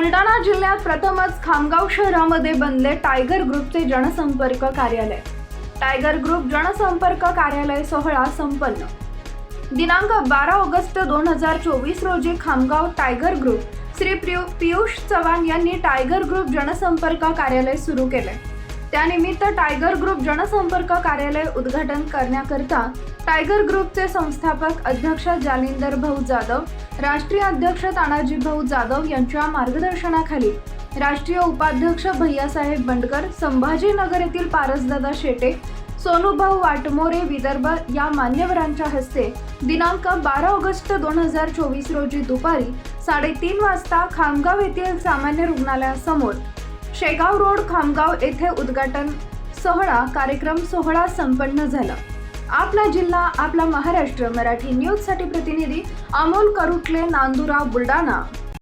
बुलढाणा जिल्ह्यात प्रथमच खामगाव शहरामध्ये बनले टायगर ग्रुपचे जनसंपर्क कार्यालय. टायगर ग्रुप जनसंपर्क कार्यालय सोहळा संपन्न. दिनांक बारा ऑगस्ट दोन हजार चोवीस रोजी खामगाव टायगर ग्रुप श्री पियू पियुष चव्हाण यांनी टायगर ग्रुप जनसंपर्क कार्यालय सुरू केले. त्यानिमित्त टायगर ग्रुप जनसंपर्क कार्यालय उद्घाटन करण्याकरता टायगर ग्रुपचे संस्थापक अध्यक्ष जालिंदर भाऊ जाधव राष्ट्रीय अध्यक्ष तानाजी भाऊ जाधव यांच्या मार्गदर्शनाखाली राष्ट्रीय उपाध्यक्ष भैयासाहेब बंडकर संभाजीनगर येथील पारसदादा शेटे सोनूभाऊ वाटमोरे विदर्भ या मान्यवरांच्या हस्ते दिनांक बारा ऑगस्ट दोन हजार चोवीस रोजी दुपारी साडेतीन वाजता खामगाव येथील सामान्य रुग्णालयासमोर शेगाव रोड खामगाव येथे उद्घाटन सोहळा कार्यक्रम सोहळा संपन्न झाला. आपला जिल्हा आपला महाराष्ट्र मराठी न्यूजसाठी प्रतिनिधी अमोल करुटले नांदुरा बुलढाणा.